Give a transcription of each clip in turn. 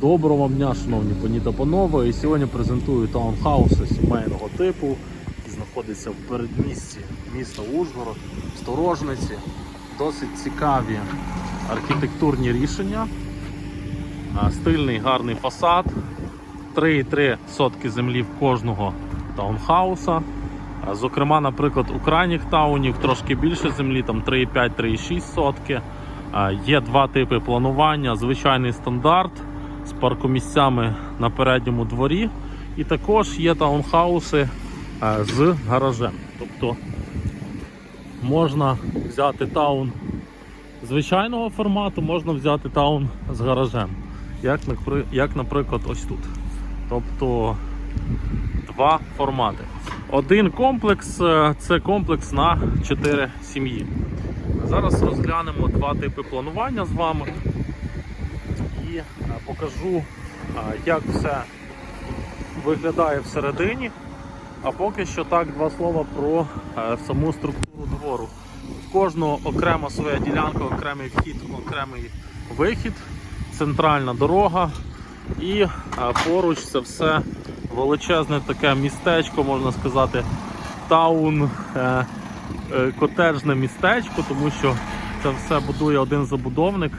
Доброго дня, шановні пані та панове. І сьогодні презентую таунхауси сімейного типу, які знаходяться в передмісті міста Ужгород, Сторожниці. Досить цікаві архітектурні рішення. Стильний гарний фасад. 3,3 сотки землі в кожного таунхауса. Зокрема, наприклад, у крайніх таунів трошки більше землі, там 3,5-3,6 сотки. Є два типи планування: звичайний стандарт з паркомісцями на передньому дворі. І також є таунхауси з гаражем. Тобто можна взяти таун звичайного формату, можна взяти таун з гаражем. Як, як наприклад, ось тут. Тобто два формати. Один комплекс е, це комплекс на 4 сім'ї. Зараз розглянемо два типи планування з вами і е, покажу, е, як все виглядає всередині. А поки що так, два слова про е, саму структуру двору. В кожного окрема своя ділянка, окремий вхід, окремий вихід, центральна дорога. І поруч це все величезне таке містечко, можна сказати, таун, котеджне містечко, тому що це все будує один забудовник.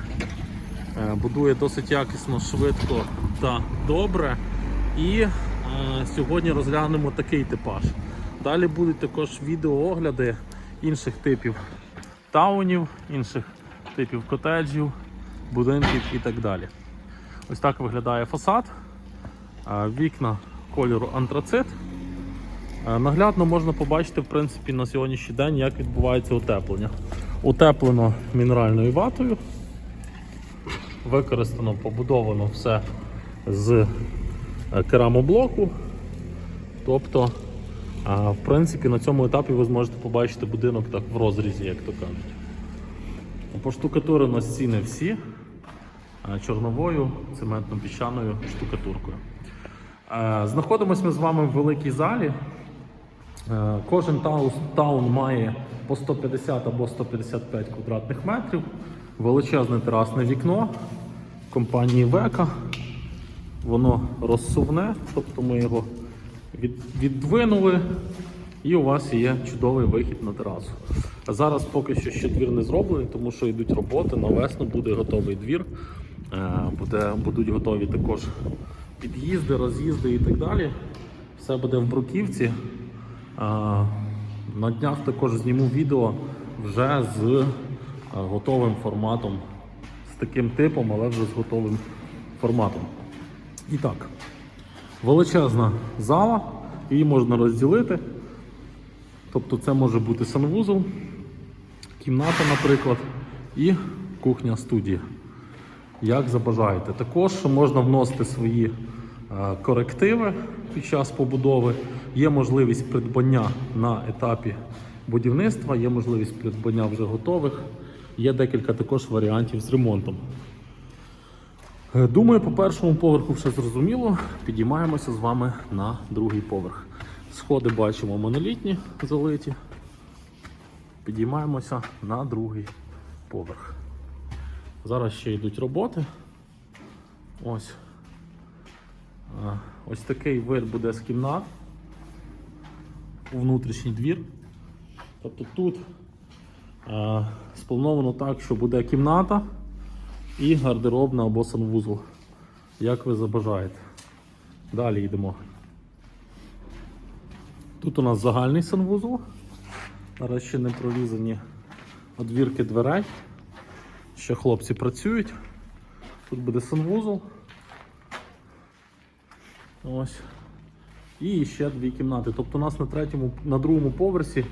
Е, Будує досить якісно, швидко та добре. І е, сьогодні розглянемо такий типаж. Далі будуть також відеоогляди інших типів таунів, інших типів котеджів, будинків і так далі. Ось так виглядає фасад. Е, Вікна кольору антрацит. Наглядно можна побачити в принципі, на сьогоднішній день, як відбувається утеплення. Утеплено мінеральною ватою. Використано, побудовано все з е, керамоблоку. Тобто, в принципі, на цьому етапі ви зможете побачити будинок так в розрізі, як то кажуть. Поштукатурено стіни всі чорновою цементно-піщаною штукатуркою. Знаходимося ми з вами в великій залі. Е, Кожен таун має по 150 або 155 квадратних метрів, величезне терасне вікно компанії Века. Воно розсувне, тобто ми його від, віддвинули, і у вас є чудовий вихід на терасу. Зараз поки що ще двір не зроблений, тому що йдуть роботи. На весну буде готовий двір, е, буде, будуть готові також під'їзди, роз'їзди і так далі. Все буде в бруківці. На днях також зніму відео вже з е, готовим форматом, з таким типом, але вже з готовим форматом. І так, величезна зала, її можна розділити. Тобто це може бути санвузол, кімната, наприклад, і кухня студія. Як забажаєте. Також можна вносити свої е, корективи під час побудови. Є можливість придбання на етапі будівництва, є можливість придбання вже готових. Є декілька також варіантів з ремонтом. Е, Думаю, по першому поверху все зрозуміло. Підіймаємося з вами на другий поверх. Сходи бачимо монолітні залиті. Підіймаємося на другий поверх. Зараз ще йдуть роботи. Ось. Ось такий вид буде з кімнат у внутрішній двір. Тобто тут сплановано так, що буде кімната і гардеробна або санвузол. Як ви забажаєте. Далі йдемо. Тут у нас загальний санвузол. Зараз ще не прорізані одвірки дверей. Ще хлопці працюють. Тут буде санвузол. Ось. І ще дві кімнати. Тобто у нас на третьому, на другому поверсі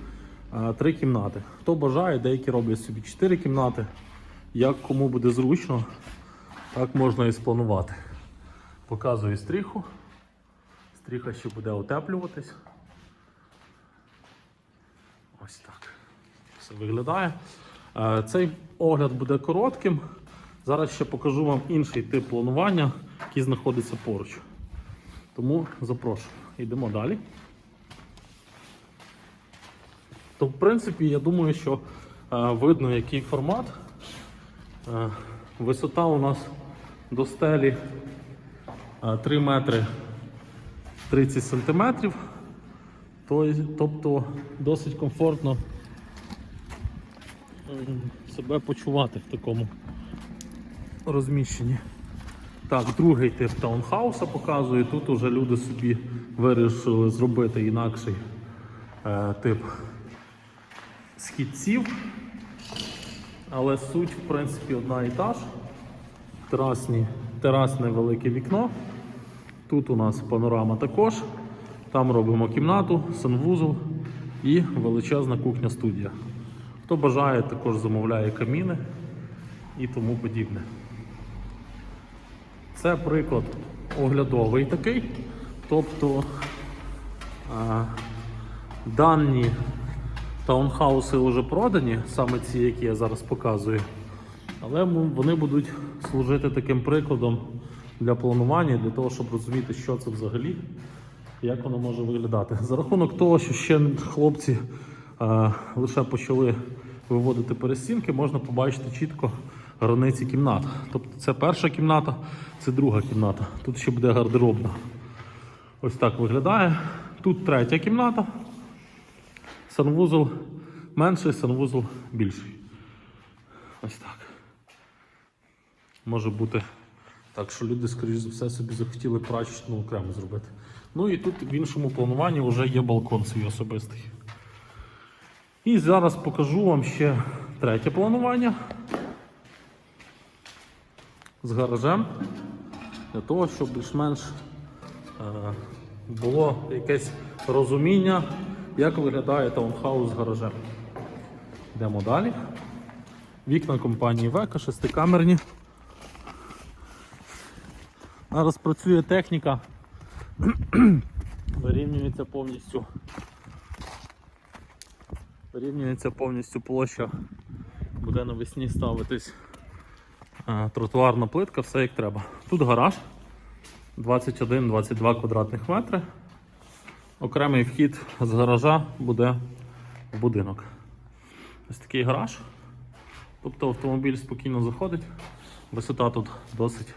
три кімнати. Хто бажає, деякі роблять собі чотири кімнати. Як кому буде зручно, так можна і спланувати. Показую стріху. Стріха ще буде утеплюватись. Ось так. Все виглядає. Е, Цей огляд буде коротким. Зараз ще покажу вам інший тип планування, який знаходиться поруч. Тому запрошую. Йдемо далі. То, в принципі, я думаю, що е, видно, який формат. Е, висота у нас до стелі 3 метри 30 сантиметрів. То- Тобто досить комфортно себе почувати в такому розміщенні. Так, другий тип таунхауса показую. Тут уже люди собі вирішили зробити інакший е, тип східців. Але суть, в принципі, одна і та ж. Терасні, терасне велике вікно. Тут у нас панорама також. Там робимо кімнату, санвузол і величезна кухня-студія. Хто бажає, також замовляє каміни і тому подібне. Це приклад оглядовий такий. Тобто дані таунхауси вже продані, саме ці, які я зараз показую. Але вони будуть служити таким прикладом для планування, для того, щоб розуміти, що це взагалі, як воно може виглядати. За рахунок того, що ще хлопці е, лише почали виводити перестінки, можна побачити чітко границі кімнат. Тобто це перша кімната, це друга кімната. Тут ще буде гардеробна. Ось так виглядає. Тут третя кімната. Санвузол менший, санвузол більший. Ось так. Може бути так, що люди, скоріш за все, собі захотіли прачечну окремо зробити. Ну і тут в іншому плануванні вже є балкон свій особистий. І зараз покажу вам ще третє планування з гаражем. Для того, щоб більш-менш е, було якесь розуміння, як виглядає таунхаус з гаражем. Йдемо далі. Вікна компанії Века, шестикамерні. Зараз працює техніка, вирівнюється повністю. Вирівнюється повністю площа. Буде навесні ставитись е, тротуарна плитка, все як треба. Тут гараж 21-22 квадратних метри. Окремий вхід з гаража буде в будинок. Ось такий гараж. Тобто автомобіль спокійно заходить. Висота тут досить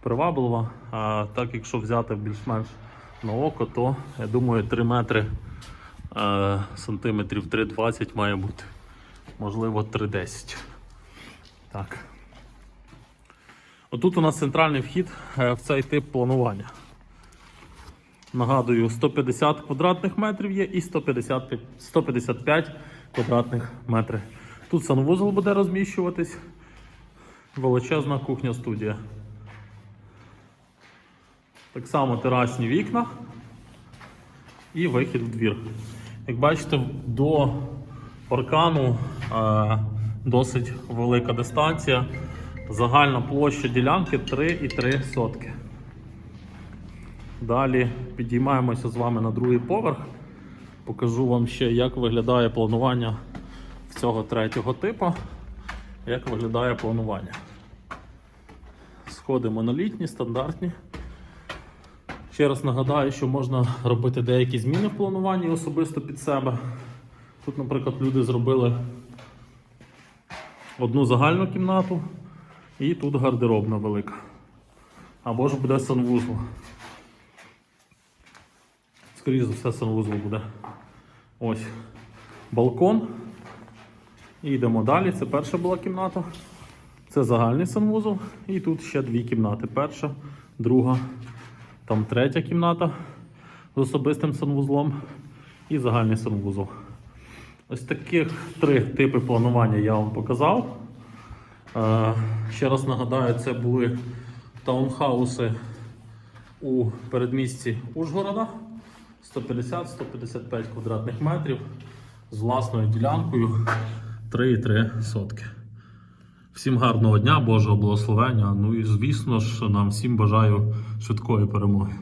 приваблива. А так, якщо взяти більш-менш на око, то я думаю 3 метри е, сантиметрів 3,20 має бути. Можливо 3,10. Так. Отут у нас центральний вхід е, в цей тип планування. Нагадую, 150 квадратних метрів є і 155, 155 квадратних метрів. Тут санвузол буде розміщуватись. Величезна кухня-студія. Так само терасні вікна і вихід в двір. Як бачите, до паркану е, досить велика дистанція. Загальна площа ділянки 3,3 сотки. Далі підіймаємося з вами на другий поверх. Покажу вам ще, як виглядає планування цього третього типу. Як виглядає планування. Сходи монолітні, стандартні. Ще раз нагадаю, що можна робити деякі зміни в плануванні особисто під себе. Тут, наприклад, люди зробили одну загальну кімнату і тут гардеробна велика. Або ж буде санвузол. Скоріше все, санвузол буде. Ось балкон. І йдемо далі. Це перша була кімната. Це загальний санвузол. І тут ще дві кімнати. Перша, друга, там третя кімната з особистим санвузлом і загальний санвузол. Ось таких три типи планування я вам показав. Е, Ще раз нагадаю, це були таунхауси у передмісті Ужгорода 150-155 квадратних метрів з власною ділянкою 3,3 сотки. Всім гарного дня, Божого благословення. Ну і звісно ж, нам всім бажаю швидкої перемоги.